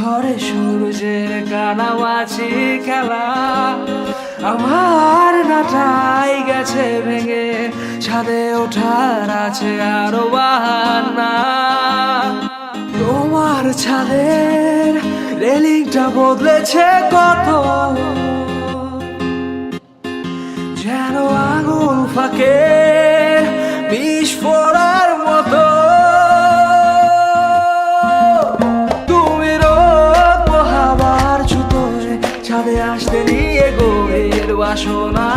ঝরে সূর্যের কানামাছি খেলা। আমার নাটাই গেছে ভেঙে, ছাদে ওঠার আছে আরও বাহানা। তোমার ছাদের রেলিংটা বদলেছে কত। যেন আঙুল ফাঁকে বিষ আসতে নিয়ে গোয়ের বাসনা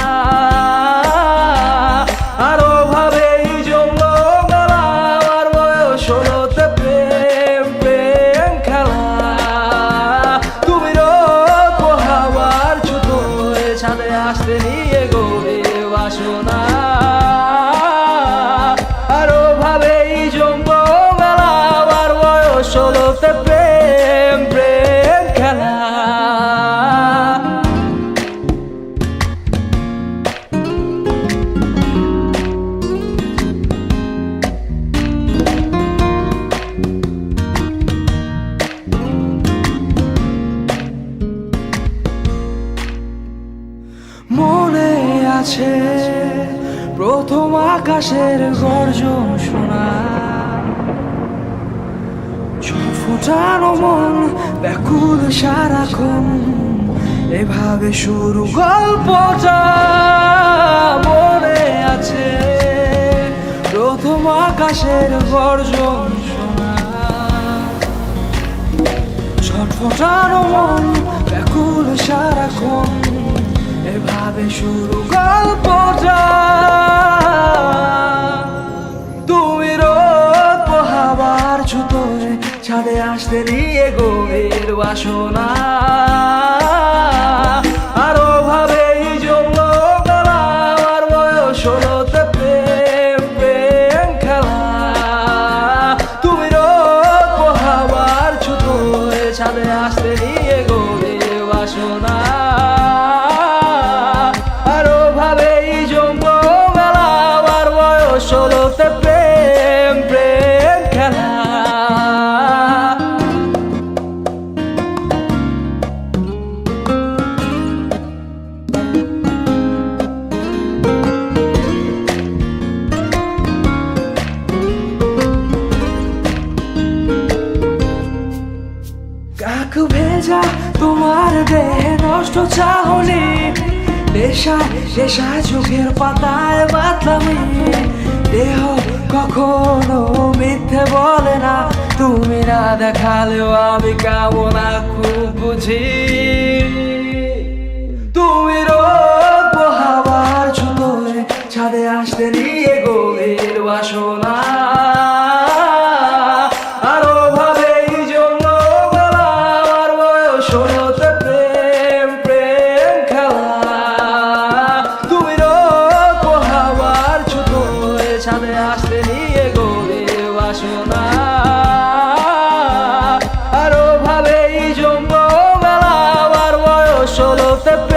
আছে। প্রথম আকাশের গর্জন শোনা। ফোটানো মন ব্যাকুল সারাক্ষণ। এভাবে শুরু গল্পটা মনে আছে। প্রথম আকাশের গর্জন শোনা। ছটফটানো মন ব্যাকুল ছুতোয় ছাদে আসতে নিয়ে গোয়ের বাসনা। আরও পোহাবার ছুতোয় ছাদে আসতে নিয়ে গোয়ের বাসনা। নেশায় নেশায় চোখের পাতায় বাতলামি দেহ কখনো মিথ্যে বলে না। তুমি না দেখালেও আমি কামনা খুব বুঝি। শোনা। আরও ভাবেই জমবো বেলা আমার বয়স ষোলোতে